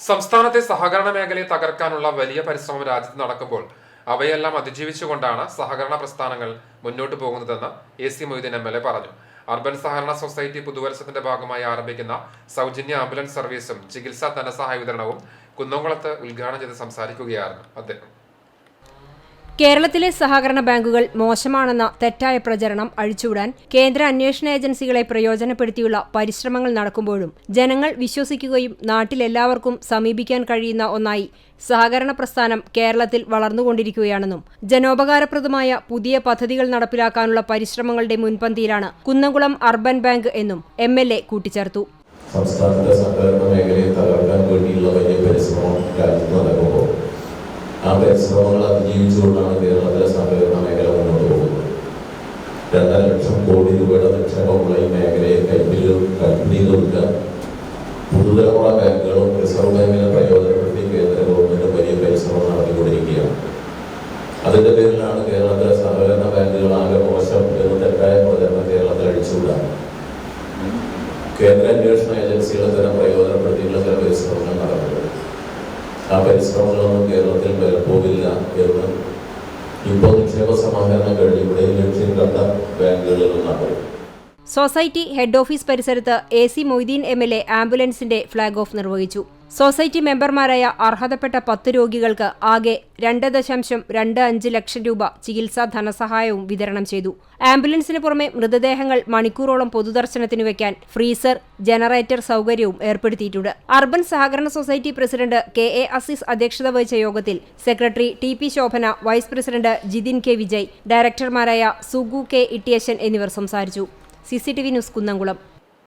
സംസ്ഥാനത്തെ സഹകരണ മേഖലയെ തകർക്കാനുള്ള വലിയ പരിശ്രമം രാജ്യത്ത് നടക്കുമ്പോൾ അവയെല്ലാം അതിജീവിച്ചുകൊണ്ടാണ് സഹകരണ പ്രസ്ഥാനങ്ങൾ മുന്നോട്ടു പോകുന്നതെന്ന് A C Moideen M L A പറഞ്ഞു. അർബൻ സഹകരണ സൊസൈറ്റി പുതുവർഷത്തിന്റെ ഭാഗമായി ആരംഭിക്കുന്ന സൗജന്യ ആംബുലൻസ് സർവീസും ചികിത്സാ ധനസഹായ വിതരണവും കുന്നംകുളത്ത് ഉദ്ഘാടനം ചെയ്ത് സംസാരിക്കുകയായിരുന്നു അദ്ദേഹം. കേരളത്തിലെ സഹകരണ ബാങ്കുകൾ മോശമാണെന്ന തെറ്റായ പ്രചരണം അഴിച്ചുവിടാൻ കേന്ദ്ര അന്വേഷണ ഏജൻസികളെ പ്രയോജനപ്പെടുത്തിയുള്ള പരിശ്രമങ്ങൾ നടക്കുമ്പോഴും ജനങ്ങൾ വിശ്വസിക്കുകയും നാട്ടിലെല്ലാവർക്കും സമീപിക്കാൻ കഴിയുന്ന ഒന്നായി സഹകരണ പ്രസ്ഥാനം കേരളത്തിൽ വളർന്നുകൊണ്ടിരിക്കുകയാണെന്നും ജനോപകാരപ്രദമായ പുതിയ പദ്ധതികൾ നടപ്പിലാക്കാനുള്ള പരിശ്രമങ്ങളുടെ മുൻപന്തിയിലാണ് കുന്നംകുളം അർബൻ ബാങ്ക് എന്നും എം കൂട്ടിച്ചേർത്തു. പരിശ്രമം രാജ്യത്ത് നടക്കുമ്പോൾ ആ പരിശ്രമങ്ങൾ അതിജീവിച്ചുകൊണ്ടാണ് കേരളത്തിലെ സഹകരണ മേഖല മുന്നോട്ട് പോകുന്നത്. രണ്ടര ലക്ഷം കോടി രൂപയുടെ നിക്ഷേപമുള്ള ഈ മേഖലയെ കൈപ്പിൽ കൈപ്പിടിയിലൊതുക്ക പുതുതലമുറ ബാങ്കുകളും റിസർവ് ബാങ്കിനെ പ്രയോജനപ്പെടുത്തി കേന്ദ്ര ഗവൺമെന്റ് വലിയ പരിശ്രമം നടത്തിക്കൊണ്ടിരിക്കുകയാണ്. അതിന്റെ പേരിലാണ് കേരളത്തിലെ സഹകരണ ബാങ്കുകൾ ആകെ മോശം എന്ന് തെറ്റായ പ്രചരണം കേരളത്തിൽ അടിച്ചുകൂടാ കേന്ദ്ര അന്വേഷണ ഏജൻസികളെ തന്നെ പ്രയോജനപ്പെടുത്തിയുള്ള ചില നടക്കുന്നത് ആ പരിശ്രമങ്ങളൊന്നും കേരളത്തിൽ വിലപ്പോവില്ല എന്ന് ഇപ്പോൾ നിക്ഷേപ സമാഹരണം കഴിഞ്ഞ് ഇവിടെ ലക്ഷ്യം കണ്ട ബാങ്കുകളിൽ നിന്നാണ് സൊസൈറ്റി ഹെഡ് ഓഫീസ് പരിസരത്ത് A C Moideen M L A ആംബുലൻസിന്റെ flag off നിർവഹിച്ചു. സൊസൈറ്റി മെമ്പർമാരായ അർഹതപ്പെട്ട പത്ത് രോഗികൾക്ക് ആകെ രണ്ട് ദശാംശം രണ്ട് അഞ്ച് ലക്ഷം രൂപ ചികിത്സാ ധനസഹായവും വിതരണം ചെയ്തു. ആംബുലൻസിന് പുറമെ മൃതദേഹങ്ങൾ മണിക്കൂറോളം പൊതുദർശനത്തിന് വെക്കാൻ ഫ്രീസർ ജനറേറ്റർ സൗകര്യവും ഏർപ്പെടുത്തിയിട്ടുണ്ട്. അർബൻ സഹകരണ society president K A Azeez അധ്യക്ഷത വഹിച്ച യോഗത്തിൽ secretary T P Shobhana vice president Jithin K Vijay ഡയറക്ടർമാരായ Sugu K Ittiyashan എന്നിവർ സംസാരിച്ചു. C C T V news Kunnamkulam.